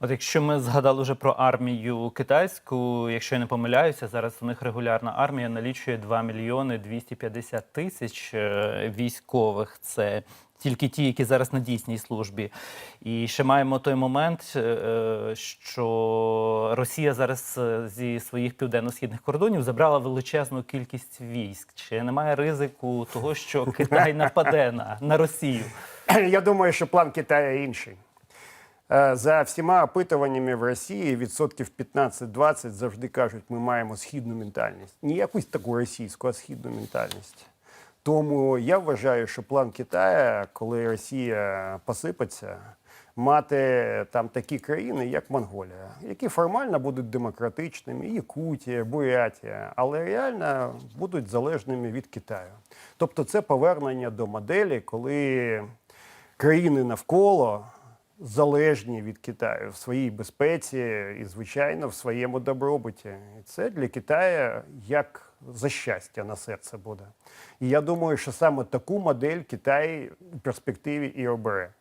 От якщо ми згадали вже про армію китайську, якщо я не помиляюся, зараз у них регулярна армія налічує 2 мільйони 250 тисяч е, військових. Це тільки ті, які зараз на дійсній службі. І ще маємо той момент, е, що Росія зараз е, зі своїх південно-східних кордонів забрала величезну кількість військ. Чи немає ризику того, що Китай нападе на, на Росію? Я думаю, що план Китаю інший. Е, За всіма опитуваннями в Росії відсотків 15-20 завжди кажуть, ми маємо східну ментальність. Не якусь таку російську, а східну ментальність. Тому я вважаю, що план Китаю, коли Росія посипеться, мати там такі країни, як Монголія, які формально будуть демократичними, Якутія, Бурятія, але реально будуть залежними від Китаю. Тобто це повернення до моделі, коли країни навколо залежні від Китаю в своїй безпеці і, звичайно, в своєму добробуті. І це для Китаю як за щастя на серце буде. І я думаю, що саме таку модель Китай у перспективі і обере.